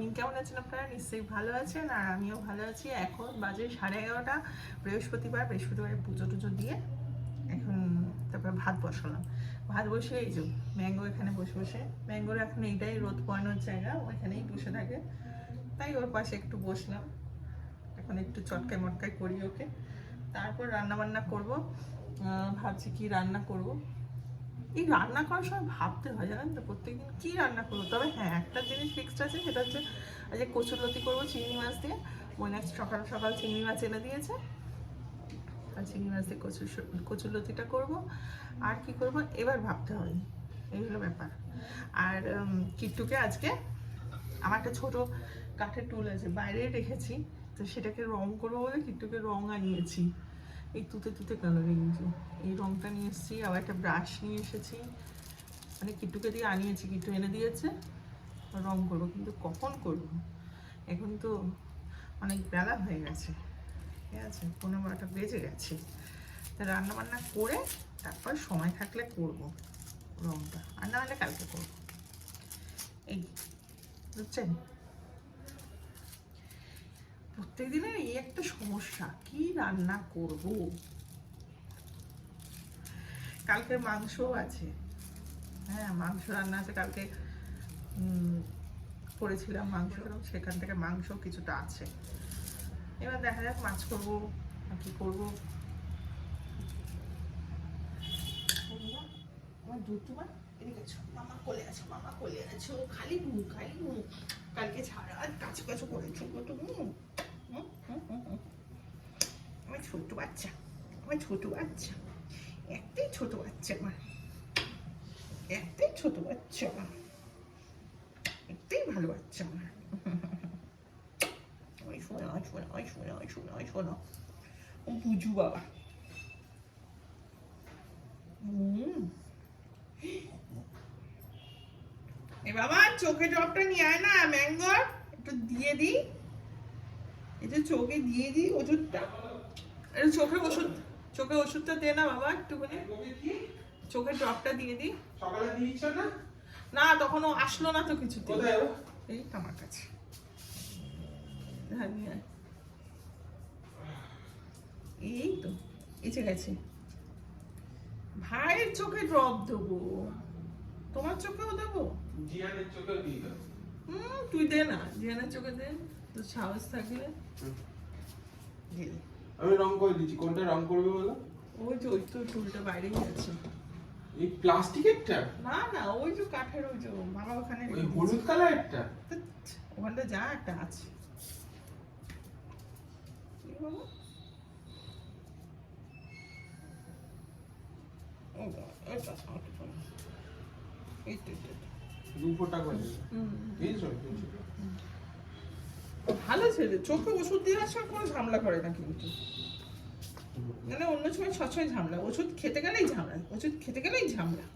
Morning কেমন আছেন আপনারা? নিশ্চয়ই ভালো আছেন আর আমিও ভালো আছি। এখন বাজে সাড়ে এগারোটা, বৃহস্পতিবার বৃহস্পতিবারে পুজো টুজো দিয়ে এখন তারপরে ভাত বসালাম। ভাত বসে এই যে ম্যাঙ্গো এখানে বসে বসে। ম্যাঙ্গোর এখন এইটাই রোদ পোয়ানোর জায়গা ও এখানেই বসে থাকে। তাই ওর পাশে একটু বসলাম। এখন একটু চটকায় মটকায় করি ওকে। তারপর রান্না বান্না করব ভাবছি কি রান্না করব। এই রান্না করার সময় ভাবতে হয়, জানেন তো? প্রত্যেকদিন কী রান্না করব? তবে হ্যাঁ একটা জিনিস ফিক্সড আছে, সেটা হচ্ছে আজকে কচুরলতি করব চিংড়ি মাছ দিয়ে। মনে সকাল সকাল চিংড়ি মাছ এনে দিয়েছে। আর চিংড়ি মাছ দিয়ে কচুর কচুরলতিটা করব। আর কি করব? এবার ভাবতে হবে। এই হলো ব্যাপার। আর কিট্টুকে আজকে আমার একটা ছোট কাঠের টুল আছে, বাইরে রেখেছি। তো সেটাকে রং করব বলে কিট্টুকে রং আনিয়েছি। এই তুতে তুতে কালারিং যে এই রংটা নিয়ে এসেছি, আবার একটা ব্রাশ নিয়ে এসেছি। মানে কিট্টুকে দিয়ে আনিয়েছি, কিট্টু এনে দিয়েছে। রং করব, কিন্তু কখন করব? এখন তো অনেক বেলা হয়ে গেছে। ঠিক আছে, পনেরো বারোটা বেজে গেছে। তা রান্না বান্না করে তারপর সময় থাকলে করব রংটা। আর না হলে কালকে করব। এই, বুঝছেন? প্রত্যেক দিনের এই একটা সমস্যা, কি রান্না করব? কালকে মাংসও আছে। হ্যাঁ মাংস রান্না আছে। কালকে করেছিলাম মাংস, সেখান থেকে মাংস কিছুটা আছে। এবার দেখা যাক মাছ করব আর কি করব। আমার মামা কোলে আছো, মামা কোলে আছো। খালি ঘুম খালি ঘুম কালকে ছাড়া কাছু কাছু করেছ কত ঘুম হুম, হুম, হুম, হুম। আমার ছোট বাচ্চা, আমার ছোট বাচ্চা, একটাই ছোট বাচ্চা আমার একটাই ছোট বাচ্চা আমার একটাই ভালো বাচ্চা আমার ওই শোনা ওই শোনা ওই শোনা ওই শোনা ওই শোনা। ও বুঝু বাবা। এ বাবা, চোখে ড্রপটা নিয়ে আয় না ম্যাঙ্গোর একটু দিয়ে দিই। এটা চোখে দিয়ে দিই ওষুধটা চোখে ওষুধ চোখে ওষুধটা দে না বাবা একটুখানি। চোখে ড্রপটা দিয়ে দিই সকালে দিয়েছ না? না তখন ও আসলো না তো কিছুতে এই আমার কাছে। হ্যাঁ এই তো এসে গেছে। ভাইয়ের চোখে ড্রপ দেবো। তোমার চোখেও দেবো? জিয়ানের চোখেও দিয়ে হুম তুই দে না। জিয়ানের চোখে দে তোর সাহস থাকলে। দিয়ে দে। আমি রং করে দিচ্ছি। কোনটা রং করবে বলো? ওই যে ওই তো টুলটা বাইরে আছে। এই প্লাস্টিকেরটা? না না ওই যে কাঠের ওই যে মামা ওখানে ওই হলুদ কালারেরটা? ধ্যাৎ, ওখানটা যা একটা আছে। বাবা? বাবা। দু ফোঁটা করে হুম, দিয়েছ ভালো ছেলে চোখে ওষুধ দিয়ে আসার কোনো ঝামেলা করে না কিন্তু। মানে অন্য সময় সবসময় ঝামেলা ওষুধ খেতে গেলেই ঝামেলা ওষুধ খেতে গেলেই ঝামেলা।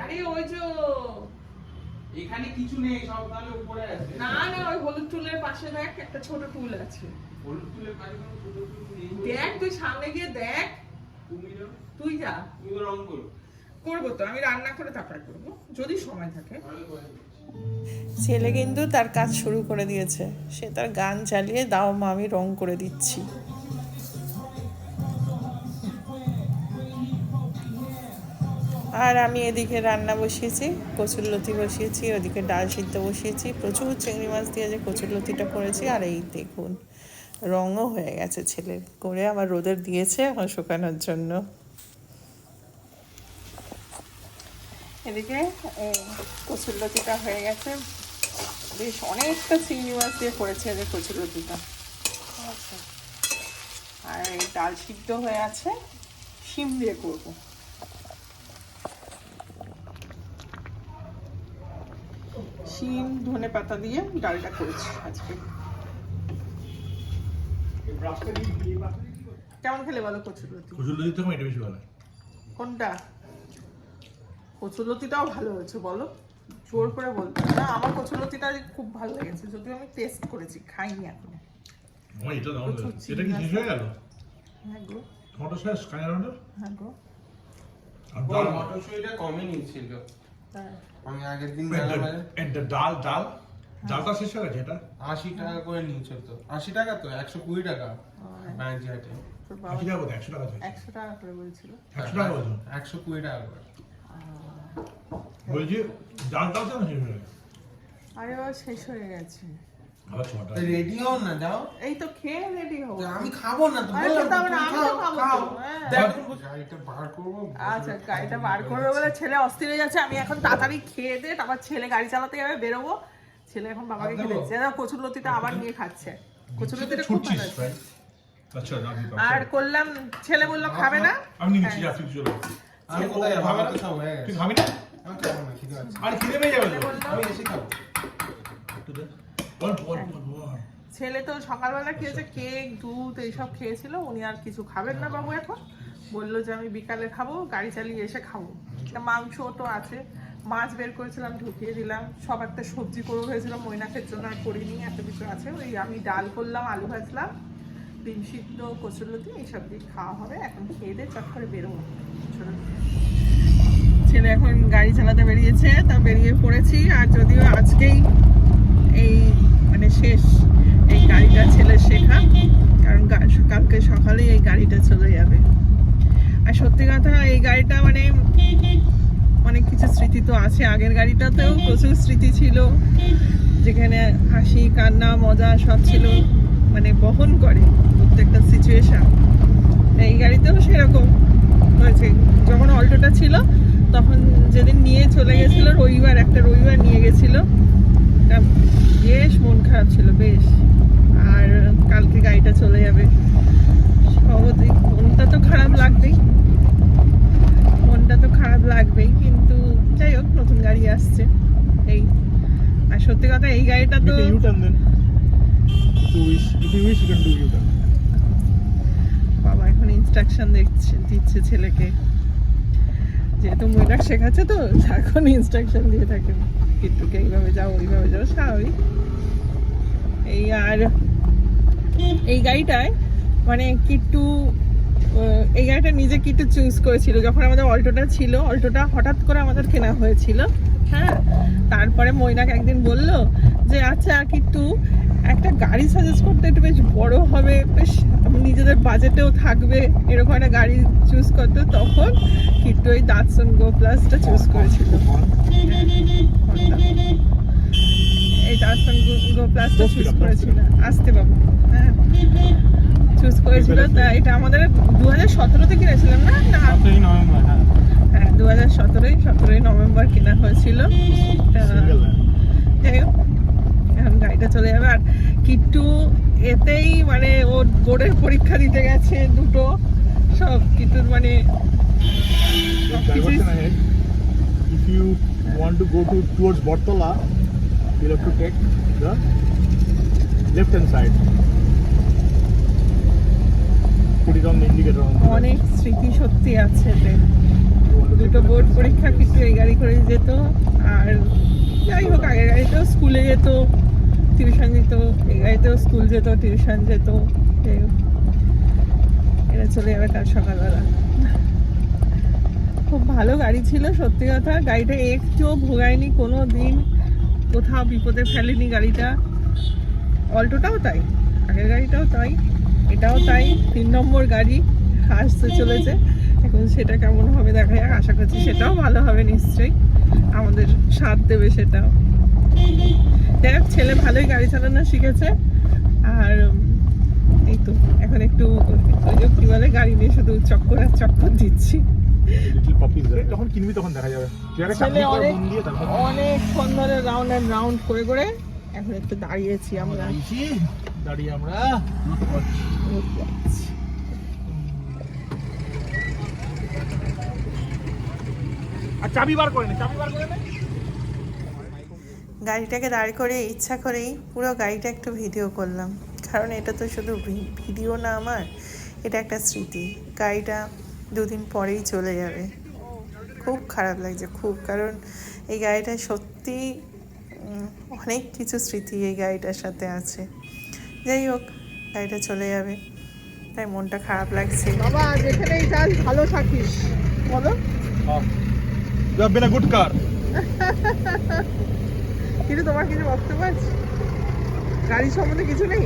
আরে ওই যে এখানে কিছু নেই সব তাহলে উপরে আছে। না না ওই হলুদ টুলের পাশে দেখ একটা ছোট টুল আছে। হলুদ তুলের কাছে কোনো ছোট টুল নেই। দেখ তুই সামনে গিয়ে দেখ। তুই যা। তুমি রং করো। করব তো, আমি রান্না করে তারপরে করব, যদি সময় থাকে। ছেলে কিন্তু তার কাজ শুরু করে দিয়েছে। সে তার গান চালিয়ে, দাও মা, আমি রং করে দিচ্ছি। আর আমি এদিকে রান্না বসিয়েছি কচুরলতি বসিয়েছি, ওদিকে ডাল সিদ্ধ বসিয়েছি। প্রচুর চিংড়ি মাছ দিয়ে যে কচুরলতিটা করেছি, আর এই দেখুন, রঙও হয়ে গেছে ছেলের। করে আবার রোদের দিয়েছে এখন শুকানোর জন্য। এদিকে এই কচুরলতিটা হয়ে গেছে। বেশ অনেকটা চিংড়ি মাছ দিয়ে করেছে এদের কচুরলতিটা ঠিক আছে আর এই ডাল সিদ্ধ হয়ে আছে শিম দিয়ে করব। শিম ধনে পাতা দিয়ে ডালটা করেছি আজকে। কেমন খেলে বলো কচুরলতি কচুরলতি থেকে এটা বেশি ভালো কোনটা? কচুলতিটাও ভালো হয়েছে বলো? জোর করে বলতে না আমার কচুলতিটা খুব ভালো লেগেছে যদিও আমি টেস্ট করেছি খাইনি এখনও। এটা দাও এটা কি শেষ হয়ে গেল? হ্যাঁ গো। টমেটো শেষ কাঁচা টমেটো? হ্যাঁ গো। আর ওর ডাল? মটরশুঁটিটা কমই নিয়েছিল। হ্যাঁ। আমি আগের দিন the- ডাল ডাল ডালটা শেষ হয়ে গেছে এটা? আশি টাকা করে নিয়েছিল তো। আশি টাকা তো একশো কুড়ি টাকা হাটে কোথায় একশো টাকা আছে একশো টাকা করে বলছিল। একশো টাকা একশো কুড়ি টাকা করে। বলছি তো শেষ হয়ে গেছে? আরে বাবা শেষ হয়ে গেছে। আবার ছটা রেডি হও না যাও। এই তো খেয়ে রেডি হব। আমি খাব না তো বললাম তো, হবে না, তুমি আমি তো খাব খাও। তো, হ্যাঁ। দেখো, গাড়িটা বার করব আচ্ছা গাড়িটা বার করবে বলে ছেলে অস্থির হয়ে যাচ্ছে আমি এখন তাড়াতাড়ি খেয়ে দে তারপর ছেলে গাড়ি চালাতে যাবে বেরোবো। ছেলে এখন বাবাকে দিচ্ছে। কচুর লতিটা আবার নিয়ে খাচ্ছে। কচুর লতিটা খুব ভালো আচ্ছা আর করলাম ছেলে বলল খাবে না? আমি নিচ্ছি যাচ্ছি চলে। আমি কোথায় তো সব হয়ে তুই খাবি না? আমি খাব না খিদে আছে। আর খিদে পেয়ে যাবে আমি এসে খাব। একটু দে। বল বল বল বল। ছেলে তো সকালবেলা খেয়েছে কেক দুধ এইসব খেয়েছিল। উনি আর কিছু খাবেন না বাবু এখন। বলল যে আমি বিকালে খাব গাড়ি চালিয়ে এসে খাব। তা মাংস তো আছে। মাছ বের করেছিলাম ঢুকিয়ে দিলাম। সব একটা সবজি করে ভেবেছিলাম মৈনাকের জন্য আর করিনি এত কিছু আছে। ওই আমি ডাল করলাম আলু ভাজলাম। ডিম সিদ্ধ, কচুরলতি এইসব দিয়ে খাওয়া হবে। এখন খেয়ে দিয়ে চট করে বেরোবো। ছেলে এখন গাড়ি চালাতে বেরিয়েছে, তা বেরিয়ে পড়েছি। আর যদিও আজকেই এই মানে শেষ এই গাড়িটা ছেলে শেখা, কারণ কালকে সকালেই এই গাড়িটা চলে যাবে। আর সত্যি কথা, এই গাড়িটা মানে অনেক কিছু স্মৃতি তো আছে আগের গাড়িটাতেও। প্রচুর স্মৃতি ছিল। যেখানে হাসি, কান্না, মজা সব ছিল। মানে বহন করে প্রত্যেকটা সিচুয়েশান এই গাড়িতেও সেরকম। হয়েছে যখন অল্টোটা ছিল তখন যেদিন নিয়ে চলে গেছিল রবিবার একটা রবিবার নিয়ে গেছিল। বেশ মন খারাপ ছিল বেশ। আর কালকে গাড়িটা চলে যাবে। স্বভাবতই মনটা তো খারাপ লাগবেই। মনটা তো খারাপ লাগবেই কিন্তু যাই হোক নতুন গাড়ি আসছে। এই আর সত্যি কথা এই গাড়িটা তো বাবা, এখন ইনস্ট্রাকশন দিচ্ছে দিচ্ছে ছেলেকে। যেহেতু মহিলা শেখাচ্ছে তো, এখন ইনস্ট্রাকশন দিয়ে থাকে। কিট্টুকে এইভাবে যাও, ওইভাবে যাও, স্বাভাবিক। এই আর এই গাড়িটায় মানে কিট্টু এই গাড়িটা নিজে কিট্টু চুজ করেছিল। যখন আমাদের অল্টোটা ছিল, অল্টোটা হঠাৎ করে আমাদের কেনা হয়েছিল। হ্যাঁ? তারপরে মৈনাক একদিন বলল যে আচ্ছা কিট্টু একটা গাড়ি সাজেস্ট করতে একটু বেশ বড় হবে বেশ নিজেদের বাজেটেও থাকবে এরকম একটা গাড়ি চুজ করতে তখন কিন্তু ওই দাতসন গো প্লাসটা চুজ করেছিল। এই দাতসন গো প্লাসটা চুজ করেছিল। আসতে বাবু। হ্যাঁ। চুজ করেছিল তা এটা আমাদের দু হাজার সতেরোতে কিনেছিলাম না? না। in হ্যাঁ। দু হাজার সতেরোই সতেরোই নভেম্বর কেনা হয়েছিল। তা যাই হোক। গাড়িটা চলে যাবে। আর কিট্টু এতেই মানে ওর বোর্ডের পরীক্ষা দিতে গেছে দুটো। সব মানে if you to to towards Bartala to take left hand side অনেক স্মৃতি আছে এতে। দুটো বোর্ড পরীক্ষা কিন্তু এই গাড়ি করে যেত। আর যাই হোক আগের তো স্কুলে যেত। টিউশন যেত এই গাড়িতেও স্কুল যেত, টিউশন যেত এটা চলে যাবে কাল সকালবেলা। খুব ভালো গাড়ি ছিল, সত্যি কথা। গাড়িটা একটুও ভোগায়নি, কোনো দিন কোথাও বিপদে ফেলেনি গাড়িটা। অল্টোটাও তাই, আগের গাড়িটাও তাই, এটাও তাই, তিন নম্বর গাড়ি আসতে চলেছে। এখন সেটা কেমন হবে দেখা যাক, আশা করছি সেটাও ভালো হবে নিশ্চয়ই। আমাদের সাথ দেবে সেটাও। যাই হোক ছেলে ভালোই গাড়ি চালানো শিখেছে। আর এই তো এখন একটু কি বলে গাড়ি নিয়ে শুধু চক্কর আর চক্কর দিচ্ছি। কিনবি তখন দেখা যাবে। অনেকক্ষণ ধরে রাউন্ড অ্যান্ড রাউন্ড করে করে এখন একটু দাঁড়িয়েছি আমরা। দাঁড়িয়ে আমরা আর চাবি বার করে নে চাবি বার করে নে। গাড়িটাকে দাঁড় করে ইচ্ছা করেই পুরো গাড়িটা একটু ভিডিও করলাম। কারণ এটা তো শুধু ভি- ভিডিও না আমার এটা একটা স্মৃতি। গাড়িটা দুদিন পরেই চলে যাবে। খুব খারাপ লাগছে খুব। কারণ এই গাড়িটা সত্যি অনেক কিছু স্মৃতি এই গাড়িটার সাথে আছে। যাই হোক গাড়িটা চলে যাবে। তাই মনটা খারাপ লাগছে। বাবা যেখানেই যাস ভালো থাকিস। বলো। You have কিন্তু তোমার কিছু বক্তব্য আছে? গাড়ি সম্বন্ধে কিছু নেই?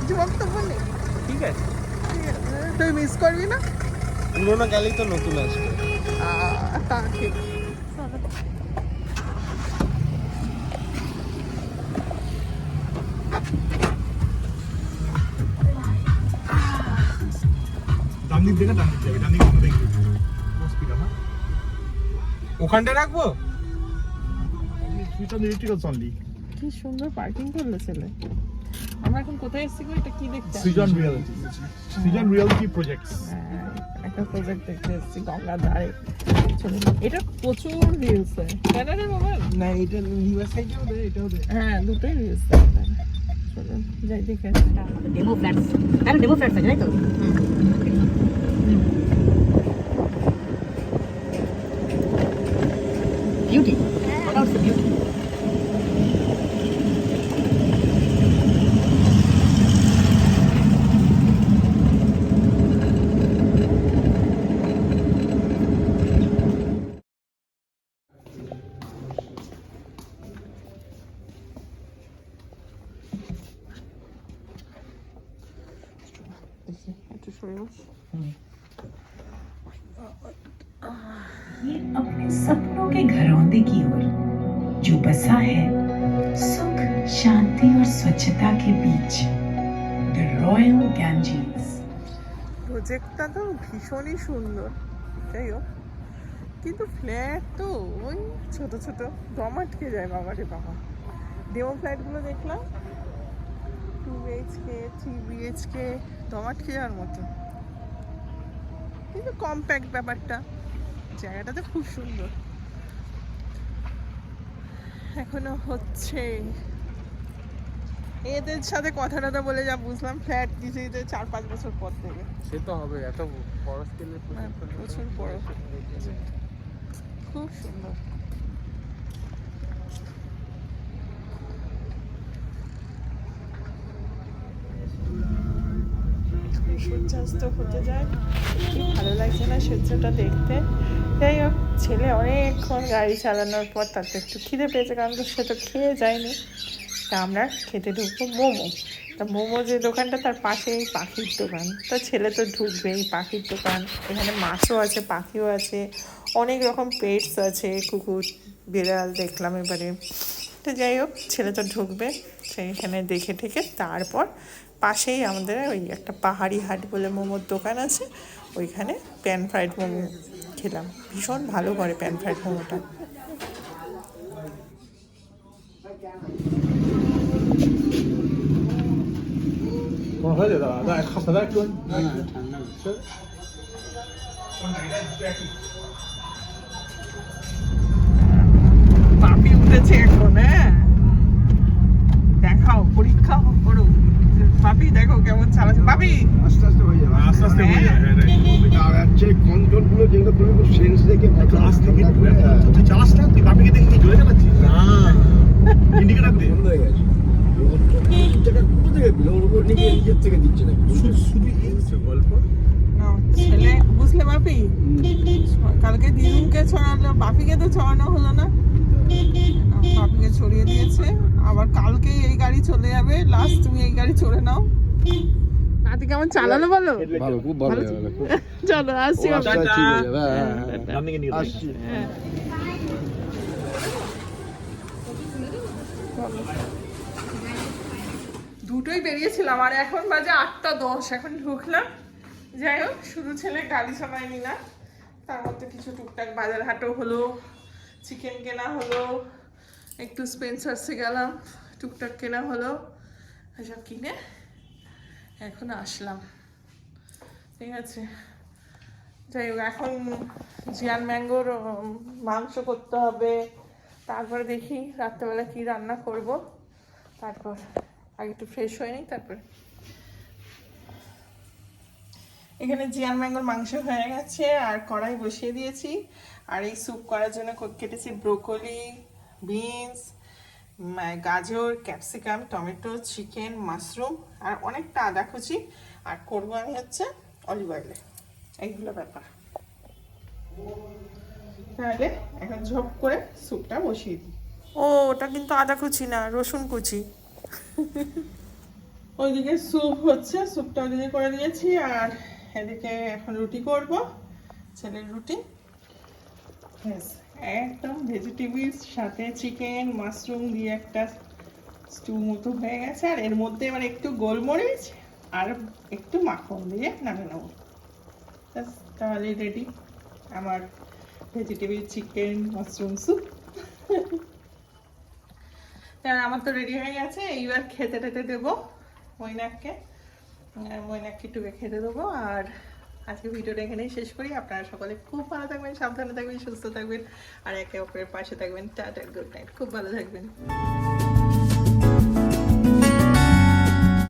কিছু বক্তব্য নেই? ঠিক আছে। ঠিক আছে। তুই মিস করবি না? পুরোনো গাড়ি তো নতুন আসবে। ঠিক। ডান দিক অনলি কি সুন্দর পার্কিং করল ছেলে। আমরা এখন কোথায় এসেছি গো? এটা কি দেখতে? Srijan reality Srijan reality projects হ্যাঁ, একটা প্রজেক্ট দেখতে এসেছি গঙ্গার ধারে। এটা প্রচুর রিলস তাই না রে বাবা। না এটা লিভার সাইডেও দেয় এটাও দেয়। হ্যাঁ দুটোই রিলস যাই দেখে ডেমো ফ্ল্যাটস তাহলে ডেমো ফ্ল্যাটস আছে তাই তো? বিউটি দেখি একটু সরে বস ये अपने सपनों के घरौंदे की ओर जो बसा है सुख शांति और स्वच्छता के बीच द रॉयल गैंजीज প্রজেক্টটা তো ভীষণই সুন্দর যাই হোক কিন্তু ফ্ল্যাট তো ওই ছোট ছোট দম আটকে যায় বাবা রে বাবা ডেমো ফ্ল্যাটগুলো দেখলাম টু বিএইচকে থ্রি বিএইচকে আটকে যাওয়ার মতো। কিন্তু কম্প্যাক্ট ব্যাপারটা জায়গাটা তো খুব সুন্দর। এখনও হচ্ছে। এদের সাথে কথা টথা বলে যা বুঝলাম ফ্ল্যাট দিতে দিতে চার পাঁচ বছর পর থেকে সে তো হবে এত বড় স্কেলের হ্যাঁ, প্রচুর বড়। খুব সুন্দর। সূর্যাস্ত হতে যায়। কি ভালো লাগছে না সূর্যটা দেখতে? যাই হোক, ছেলে অনেকক্ষণ গাড়ি চালানোর পর তার তো একটু খিদে পেয়েছে, কারণ সে তো খেয়ে যায়নি। তা আমরা খেতে ঢুকবো মোমো। তা মোমো যে দোকানটা, তার পাশে এই পাখির দোকান। তা ছেলে তো ঢুকবে এই পাখির দোকান। এখানে মাছও আছে, পাখিও আছে, অনেক রকম পেটস আছে, কুকুর, বিড়াল দেখলাম এবারে। তো যাই হোক, ছেলে তো ঢুকবে সেইখানে দেখে ঠেকে তারপর পাশেই আমাদের ওই একটা পাহাড়ি হাট বলে মোমোর দোকান আছে ওইখানে প্যান ফ্রাইড মোমো খেলাম। ভীষণ ভালো করে প্যান ফ্রাইড মোমোটা। পাপি উঠেছে এখন হ্যাঁ। দেখাও পরীক্ষা করো। পাপি দেখো কেমন চালাচ্ছে পাপি আস্তে আস্তে হয়ে যাবে আস্তে আস্তে হয়ে হ্যাঁ আর হচ্ছে কন্ট্রোলগুলো যেগুলো তুমি খুব সেন্স দেখে আস্তে কিন্তু তুই চালাস না তুই বাপিকে দেখে কি জোরে চালাচ্ছিস না ইন্ডিকেটার দে বন্ধ হয়ে গেছে থেকে থেকে কালকে দিদুনকে ছড়ালো বাপিকে তো ছড়ানো হলো না, বাপিকে ছড়িয়ে দিয়েছে। আবার কালকেই এই গাড়ি চলে যাবে। লাস্ট তুমি এই গাড়ি চড়ে নাও। নাতি কেমন চালালো বলো? ভালো খুব ভালো চলো আসছি। আস্তে ঠিক হয়ে হ্যাঁ, হ্যাঁ। আসছি। দুটোই বেরিয়েছিলাম আর এখন বাজে আটটা দশ। এখন ঢুকলাম। যাই হোক শুধু ছেলে গাড়ি চালায়নি না তার মধ্যে কিছু টুকটাক বাজার হাটও হলো। চিকেন কেনা হলো, একটু স্পেন্সার্সে গেলাম, টুকটাক কেনা হলো এসব কিনে এখন আসলাম, ঠিক আছে। যাই হোক, এখন জিয়ান ম্যাঙ্গোর মাংস করতে হবে, তারপরে দেখি রাত্রেবেলা কি রান্না করব, তারপর আগে একটু ফ্রেশ হয়ে নিই, তারপর। এখানে জিয়ান ম্যাঙ্গোর মাংস হয়ে গেছে, আর কড়াই বসিয়ে দিয়েছি। আর এই স্যুপ করার জন্য কেটেছি ব্রোকলি বিনস গাজর ক্যাপসিকাম টমেটো চিকেন মাশরুম আর অনেকটা আদা কুচি। আর করব আমি হচ্ছে অলিভ অয়েলে। এইগুলো ব্যাপার। তাহলে এখন ঝোপ করে স্যুপটা বসিয়ে দিই। ও ওটা কিন্তু আদা কুচি না রসুন কুচি। ওইদিকে স্যুপ হচ্ছে স্যুপটা ওইদিকে করে দিয়েছি। আর এদিকে এখন রুটি করব ছেলের রুটি। একদম ভেজিটেবলস সাথে চিকেন মাশরুম দিয়ে একটা স্টু মতো হয়ে গেছে। আর এর মধ্যে এবার একটু গোলমরিচ আর একটু মাখন দিয়ে নামিয়ে নেব। তাহলে রেডি আমার ভেজিটেবল চিকেন মাশরুম স্যুপ আর আমার তো রেডি হয়ে গেছে। এইবার খেতে টেতে দেবো মৈনাককে। মৈনাককে একটু খেতে দেবো। আর আজকে ভিডিওটা এখানেই শেষ করি। আপনারা সকলে খুব ভালো থাকবেন, সাবধানে থাকবেন, সুস্থ থাকবেন, আর একে অপরের পাশে থাকবেন। টাটা গুড নাইট খুব ভালো থাকবেন।